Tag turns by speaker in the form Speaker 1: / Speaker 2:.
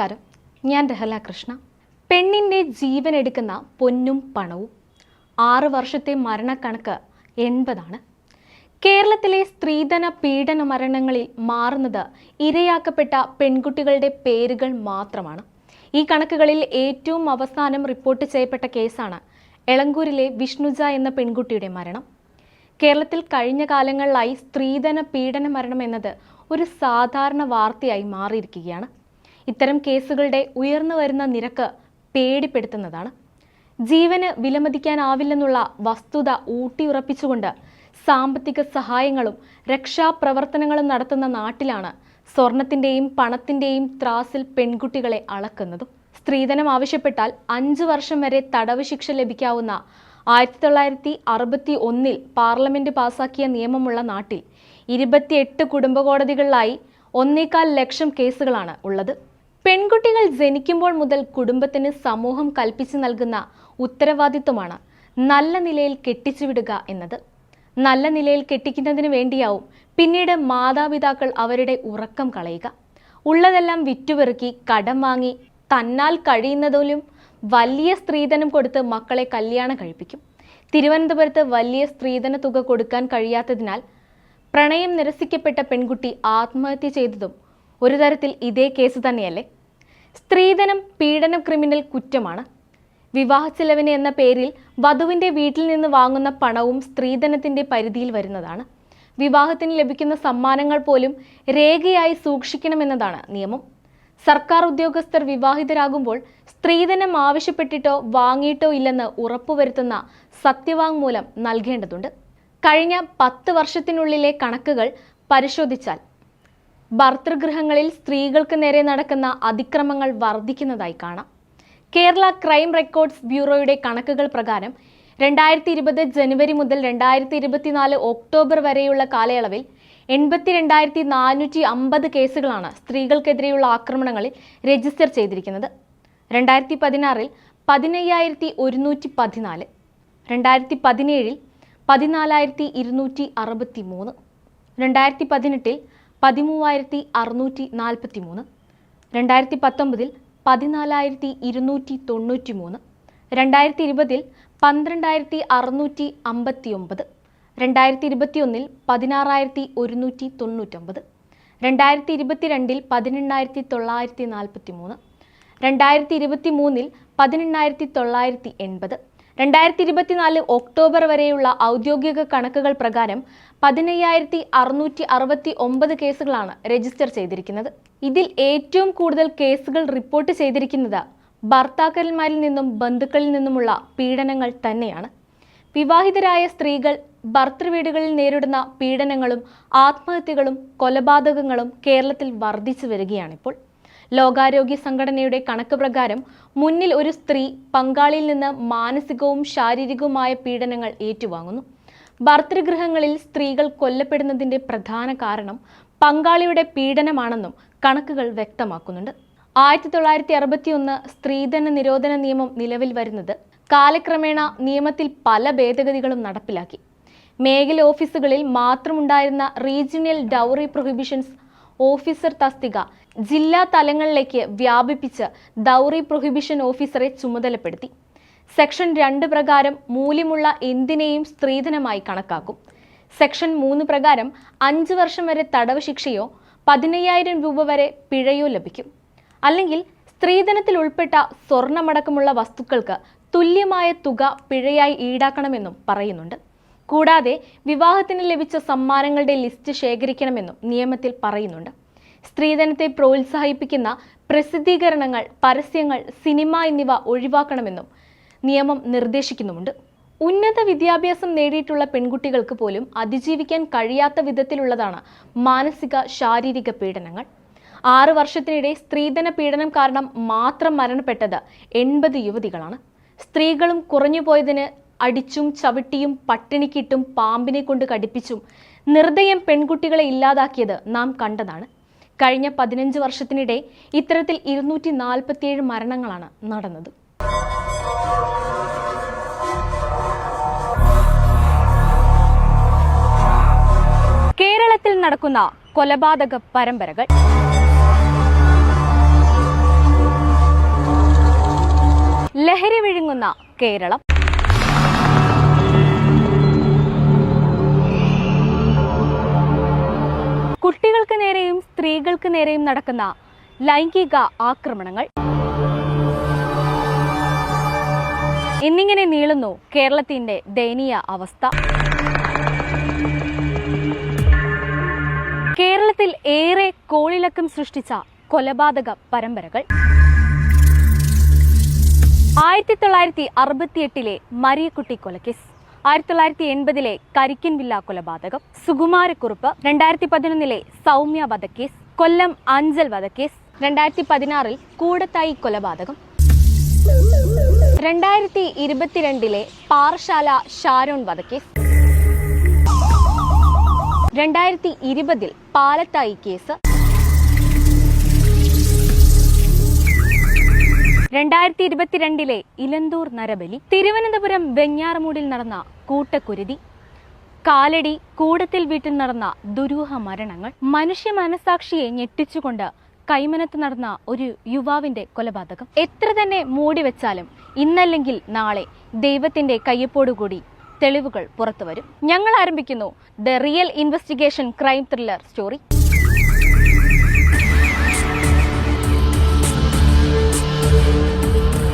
Speaker 1: നമസ്കാരം. ഞാൻ രഹല കൃഷ്ണ. പെണ്ണിന്റെ ജീവൻ എടുക്കുന്ന പൊന്നും പണവും ആറ് വർഷത്തെ മരണക്കണക്ക് എൺപതാണ്. കേരളത്തിലെ സ്ത്രീധന പീഡന മരണങ്ങളിൽ മാറുന്നത് ഇരയാക്കപ്പെട്ട പെൺകുട്ടികളുടെ പേരുകൾ മാത്രമാണ്. ഈ കണക്കുകളിൽ ഏറ്റവും അവസാനം റിപ്പോർട്ട് ചെയ്യപ്പെട്ട കേസാണ് എളങ്കൂരിലെ വിഷ്ണുജ എന്ന പെൺകുട്ടിയുടെ മരണം. കേരളത്തിൽ കഴിഞ്ഞ കാലങ്ങളിലായി സ്ത്രീധന പീഡന മരണം എന്നത് ഒരു സാധാരണ വാർത്തയായി മാറിയിരിക്കുകയാണ്. ഇത്തരം കേസുകളുടെ ഉയർന്നു വരുന്ന നിരക്ക് പേടിപ്പെടുത്തുന്നതാണ്. ജീവന് വിലമതിക്കാനാവില്ലെന്നുള്ള വസ്തുത ഊട്ടിയുറപ്പിച്ചുകൊണ്ട് സാമ്പത്തിക സഹായങ്ങളും രക്ഷാപ്രവർത്തനങ്ങളും നടത്തുന്ന നാട്ടിലാണ് സ്വർണത്തിന്റെയും പണത്തിന്റെയും ത്രാസിൽ പെൺകുട്ടികളെ അളക്കുന്നതും. സ്ത്രീധനം ആവശ്യപ്പെട്ടാൽ അഞ്ചു വർഷം വരെ തടവ് ശിക്ഷ ലഭിക്കാവുന്ന ആയിരത്തി തൊള്ളായിരത്തി അറുപത്തി ഒന്നിൽ പാർലമെന്റ് പാസാക്കിയ നിയമമുള്ള നാട്ടിൽ ഇരുപത്തിയെട്ട് കുടുംബ കോടതികളിലായി ഒന്നേകാൽ ലക്ഷം കേസുകളാണ് ഉള്ളത്. പെൺകുട്ടികൾ ജനിക്കുമ്പോൾ മുതൽ കുടുംബത്തിന് സമൂഹം കൽപ്പിച്ചു നൽകുന്ന ഉത്തരവാദിത്വമാണ് നല്ല നിലയിൽ കെട്ടിച്ചുവിടുക എന്നത്. നല്ല നിലയിൽ കെട്ടിക്കുന്നതിന് വേണ്ടിയാവും പിന്നീട് മാതാപിതാക്കൾ അവരുടെ ഉറക്കം കളയുക. ഉള്ളതെല്ലാം വിറ്റുപെറുക്കി കടം വാങ്ങി തന്നാൽ കഴിയുന്നതിലും വലിയ സ്ത്രീധനം കൊടുത്ത് മക്കളെ കല്യാണം കഴിപ്പിക്കും. തിരുവനന്തപുരത്ത് വലിയ സ്ത്രീധന തുക കൊടുക്കാൻ കഴിയാത്തതിനാൽ പ്രണയം നിരസിക്കപ്പെട്ട പെൺകുട്ടി ആത്മഹത്യ ചെയ്തതും ഒരു തരത്തിൽ ഇതേ കേസ് തന്നെയല്ലേ? സ്ത്രീധനം പീഡനം ക്രിമിനൽ കുറ്റമാണ്. വിവാഹ ചെലവിന് എന്ന പേരിൽ വധുവിന്റെ വീട്ടിൽ നിന്ന് വാങ്ങുന്ന പണവും സ്ത്രീധനത്തിന്റെ പരിധിയിൽ വരുന്നതാണ്. വിവാഹത്തിന് ലഭിക്കുന്ന സമ്മാനങ്ങൾ പോലും രേഖയായി സൂക്ഷിക്കണമെന്നതാണ് നിയമം. സർക്കാർ ഉദ്യോഗസ്ഥർ വിവാഹിതരാകുമ്പോൾ സ്ത്രീധനം ആവശ്യപ്പെട്ടിട്ടോ വാങ്ങിയിട്ടോ ഇല്ലെന്ന് ഉറപ്പുവരുത്തുന്ന സത്യവാങ്മൂലം നൽകേണ്ടതുണ്ട്. കഴിഞ്ഞ പത്ത് വർഷത്തിനുള്ളിലെ കണക്കുകൾ പരിശോധിച്ചാൽ ഭർതൃഗൃഹങ്ങളിൽ സ്ത്രീകൾക്ക് നേരെ നടക്കുന്ന അതിക്രമങ്ങൾ വർദ്ധിക്കുന്നതായി കാണാം. കേരള ക്രൈം റെക്കോർഡ്സ് ബ്യൂറോയുടെ കണക്കുകൾ പ്രകാരം രണ്ടായിരത്തി ഇരുപത് ജനുവരി മുതൽ രണ്ടായിരത്തി ഇരുപത്തിനാല് ഒക്ടോബർ വരെയുള്ള കാലയളവിൽ എൺപത്തി രണ്ടായിരത്തി നാനൂറ്റി അമ്പത് കേസുകളാണ് സ്ത്രീകൾക്കെതിരെയുള്ള ആക്രമണങ്ങളിൽ രജിസ്റ്റർ ചെയ്തിരിക്കുന്നത്. രണ്ടായിരത്തി പതിനാറിൽ പതിനയ്യായിരത്തി ഒരുന്നൂറ്റി പതിനാല് രണ്ടായിരത്തി പതിനേഴിൽ പതിനാലായിരത്തി ഇരുന്നൂറ്റി അറുപത്തി മൂന്ന് രണ്ടായിരത്തി പതിനെട്ടിൽ പതിമൂവായിരത്തി അറുന്നൂറ്റി നാൽപ്പത്തി മൂന്ന് രണ്ടായിരത്തി പത്തൊമ്പതിൽ പതിനാലായിരത്തി ഇരുന്നൂറ്റി തൊണ്ണൂറ്റി മൂന്ന് രണ്ടായിരത്തി ഇരുപതിൽ പന്ത്രണ്ടായിരത്തി അറുന്നൂറ്റി അമ്പത്തി ഒമ്പത് രണ്ടായിരത്തി ഇരുപത്തിയൊന്നിൽ പതിനാറായിരത്തി ഒരുന്നൂറ്റി തൊണ്ണൂറ്റൊമ്പത് രണ്ടായിരത്തി ഇരുപത്തിരണ്ടിൽ പതിനെണ്ണായിരത്തി തൊള്ളായിരത്തി നാൽപ്പത്തി മൂന്ന് രണ്ടായിരത്തി ഇരുപത്തി മൂന്നിൽ പതിനെണ്ണായിരത്തി തൊള്ളായിരത്തി എൺപത് രണ്ടായിരത്തി ഇരുപത്തിനാല് ഒക്ടോബർ വരെയുള്ള ഔദ്യോഗിക കണക്കുകൾ പ്രകാരം പതിനയ്യായിരത്തി അറുന്നൂറ്റി അറുപത്തി ഒമ്പത് കേസുകളാണ് രജിസ്റ്റർ ചെയ്തിരിക്കുന്നത്. ഇതിൽ ഏറ്റവും കൂടുതൽ കേസുകൾ റിപ്പോർട്ട് ചെയ്തിരിക്കുന്നത് ഭർത്താക്കന്മാരിൽ നിന്നും ബന്ധുക്കളിൽ നിന്നുമുള്ള പീഡനങ്ങൾ തന്നെയാണ്. വിവാഹിതരായ സ്ത്രീകൾ ഭർത്തൃവീടുകളിൽ നേരിടുന്ന പീഡനങ്ങളും ആത്മഹത്യകളും കൊലപാതകങ്ങളും കേരളത്തിൽ വർദ്ധിച്ചു വരികയാണിപ്പോൾ. ലോകാരോഗ്യ സംഘടനയുടെ കണക്ക് പ്രകാരം മുന്നിൽ ഒരു സ്ത്രീ പങ്കാളിയിൽ നിന്ന് മാനസികവും ശാരീരികവുമായ പീഡനങ്ങൾ ഏറ്റുവാങ്ങുന്നു. ഭർത്തൃഗൃഹങ്ങളിൽ സ്ത്രീകൾ കൊല്ലപ്പെടുന്നതിന്റെ പ്രധാന കാരണം പങ്കാളിയുടെ പീഡനമാണെന്നും കണക്കുകൾ വ്യക്തമാക്കുന്നുണ്ട്. ആയിരത്തി തൊള്ളായിരത്തി അറുപത്തി ഒന്ന് സ്ത്രീധന നിരോധന നിയമം നിലവിൽ വരുന്നത് കാലക്രമേണ നിയമത്തിൽ പല ഭേദഗതികളും നടപ്പിലാക്കി. മേഖല ഓഫീസുകളിൽ മാത്രമുണ്ടായിരുന്ന റീജിയണൽ ഡൗറി പ്രൊഹിബിഷൻസ് ഓഫീസർ തസ്തിക ജില്ലാ തലങ്ങളിലേക്ക് വ്യാപിപ്പിച്ച് ദൗറി പ്രൊഹിബിഷൻ ഓഫീസറെ ചുമതലപ്പെടുത്തി. സെക്ഷൻ രണ്ട് പ്രകാരം മൂല്യമുള്ള എന്തിനേയും സ്ത്രീധനമായി കണക്കാക്കും. സെക്ഷൻ മൂന്ന് പ്രകാരം അഞ്ച് വർഷം വരെ തടവ് ശിക്ഷയോ പതിനയ്യായിരം രൂപ വരെ പിഴയോ ലഭിക്കും. അല്ലെങ്കിൽ സ്ത്രീധനത്തിൽ ഉൾപ്പെട്ട സ്വർണമടക്കമുള്ള വസ്തുക്കൾക്ക് തുല്യമായ തുക പിഴയായി ഈടാക്കണമെന്നും പറയുന്നുണ്ട്. കൂടാതെ വിവാഹത്തിന് ലഭിച്ച സമ്മാനങ്ങളുടെ ലിസ്റ്റ് ശേഖരിക്കണമെന്നും നിയമത്തിൽ പറയുന്നുണ്ട്. സ്ത്രീധനത്തെ പ്രോത്സാഹിപ്പിക്കുന്ന പ്രസിദ്ധീകരണങ്ങൾ പരസ്യങ്ങൾ സിനിമ എന്നിവ ഒഴിവാക്കണമെന്നും നിയമം നിർദ്ദേശിക്കുന്നുമുണ്ട്. ഉന്നത വിദ്യാഭ്യാസം നേടിയിട്ടുള്ള പെൺകുട്ടികൾക്ക് പോലും അതിജീവിക്കാൻ കഴിയാത്ത വിധത്തിലുള്ളതാണ് മാനസിക ശാരീരിക പീഡനങ്ങൾ. ആറ് വർഷത്തിനിടെ സ്ത്രീധന പീഡനം കാരണം മാത്രം മരണപ്പെട്ടത് എൺപത് യുവതികളാണ്. സ്ത്രീകളും കുറഞ്ഞുപോയതിന് അടിച്ചും ചവിട്ടിയും പട്ടിണിക്കിട്ടും പാമ്പിനെ കൊണ്ട് കടിപ്പിച്ചും നിർദ്ദയം പെൺകുട്ടികളെ ഇല്ലാതാക്കിയത് നാം കണ്ടതാണ്. കഴിഞ്ഞ പതിനഞ്ച് വർഷത്തിനിടെ ഇത്തരത്തിൽ ഇരുന്നൂറ്റി നാൽപ്പത്തിയേഴ് മരണങ്ങളാണ് നടന്നത്. കേരളത്തിൽ നടക്കുന്ന കൊലപാതക പരമ്പരകൾ. ലഹരി വിഴുങ്ങുന്ന കേരളം. കുട്ടികൾക്ക് നേരെയും സ്ത്രീകൾക്ക് നേരെയും നടക്കുന്ന ലൈംഗിക ആക്രമണങ്ങൾ. എന്നിങ്ങനെ നീളുന്നു കേരളത്തിന്റെ ദയനീയ അവസ്ഥ. കേരളത്തിൽ ഏറെ കോളിളക്കം സൃഷ്ടിച്ച കൊലപാതക പരമ്പരകൾ. ആയിരത്തി തൊള്ളായിരത്തി അറുപത്തിയെട്ടിലെ മരിയക്കുട്ടി കൊലക്കേസ്. ആയിരത്തി തൊള്ളായിരത്തി എൺപതിലെ കരിക്കൻ വില്ല കൊലപാതകം സുകുമാരക്കുറുപ്പ് രണ്ടായിരത്തി പതിനൊന്നിലെ സൗമ്യ വധക്കേസ് കൊല്ലം അഞ്ചൽ വധക്കേസ് രണ്ടായിരത്തി പതിനാറിൽ കൂടത്തായി കൊലപാതകം. രണ്ടായിരത്തി ഇരുപത്തിരണ്ടിലെ പാറശാല ഷാരോൺ വധക്കേസ്. രണ്ടായിരത്തി ഇരുപതിൽ പാലത്തായി കേസ്. രണ്ടായിരത്തി ഇരുപത്തിരണ്ടിലെ ഇലന്തൂർ നരബലി തിരുവനന്തപുരം വെഞ്ഞാറമൂടിൽ നടന്ന കൂട്ടക്കുരുതി കാലടി കൂടത്തിൽ വീട്ടിൽ നടന്ന ദുരൂഹ മരണങ്ങൾ മനുഷ്യ മനസാക്ഷിയെ ഞെട്ടിച്ചുകൊണ്ട് കൈമനത്ത് നടന്ന ഒരു യുവാവിന്റെ കൊലപാതകം. എത്ര തന്നെ മൂടി വെച്ചാലും ഇന്നല്ലെങ്കിൽ നാളെ ദൈവത്തിന്റെ കയ്യപ്പോടുകൂടി തെളിവുകൾ പുറത്തുവരും. ഞങ്ങൾ ആരംഭിക്കുന്നു the real investigation crime thriller story.